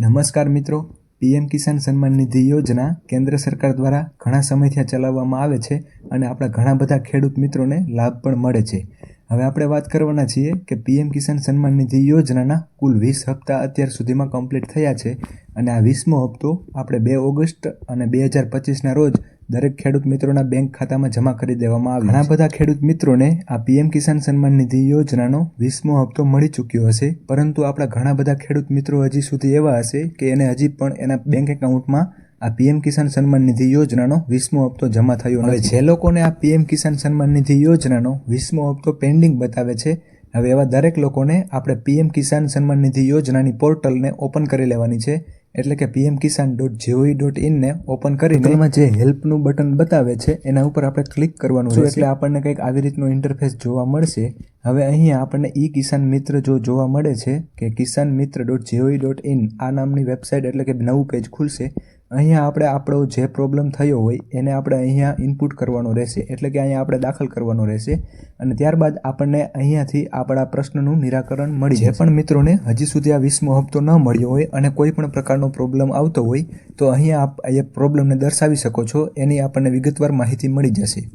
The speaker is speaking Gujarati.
નમસ્કાર મિત્રો. પીએમ કિસાન સન્માન નિધિ યોજના કેન્દ્ર સરકાર દ્વારા ઘણા સમયથી ચલાવવામાં આવે છે અને આપણા ઘણા બધા ખેડૂત મિત્રોને લાભ પણ મળે છે. હવે આપણે વાત કરવાના છીએ કે પીએમ કિસાન સન્માન નિધિ યોજનાના કુલ વીસ હપ્તા અત્યાર સુધીમાં કમ્પ્લીટ થયા છે અને આ વીસમો હપ્તો આપણે બે ઓગસ્ટ અને બે હજાર પચીસના રોજ દરેક ખેડૂત મિત્રોના બેંક ખાતામાં જમા કરી દેવામાં આવે ઘણા બધા ખેડૂત મિત્રોને આ પીએમ કિસાન સન્માન નિધિ યોજનાનો વીસમો હપ્તો મળી ચૂક્યો હશે. પરંતુ આપણા ઘણા બધા ખેડૂત મિત્રો હજી સુધી એવા હશે કે એને હજી પણ એના બેંક એકાઉન્ટમાં આ પીએમ કિસાન સન્માન નિધિ યોજનાનો વીસમો હપ્તો જમા થયો હવે જે લોકોને આ પીએમ કિસાન સન્માન નિધિ યોજનાનો વીસમો હપ્તો પેન્ડિંગ બતાવે છે, હવે એવા દરેક લોકોને આપણે પીએમ કિસાન સન્માન નિધિ યોજનાની પોર્ટલને ઓપન કરી લેવાની છે. એટલે કે PM Kisan dot gov dot ઇનને open કરીને એમાં જે હેલ્પનું બટન બતાવે છે એના ઉપર આપણે ક્લિક કરવાનું છે એટલે આપણને કંઈક આવી રીતનું ઇન્ટરફેસ જોવા મળશે હવે અહીંયા આપણને ઈ કિસાન મિત્ર જો જોવા મળે છે કે કિસાન મિત્ર ડોટ જીઓઈ ડોટ ઇન આ નામની વેબસાઇટ એટલે કે નવું પેજ ખુલશે. અહીંયા આપણે આપણો જે પ્રોબ્લેમ થયો હોય એને આપણે અહીંયા ઇનપુટ કરવાનો રહેશે એટલે કે અહીંયા આપણે દાખલ કરવાનો રહેશે. અને ત્યારબાદ આપણને અહીંયાથી આપણા પ્રશ્નનું નિરાકરણ મળી જે પણ મિત્રોને હજી સુધી આ વીસમો હપ્તો ન મળ્યો હોય અને કોઈ પણ પ્રકારનો પ્રોબ્લેમ આવતો હોય તો અહીંયા આપ એ પ્રોબ્લેમને દર્શાવી શકો છો એની આપણને વિગતવાર માહિતી મળી જશે.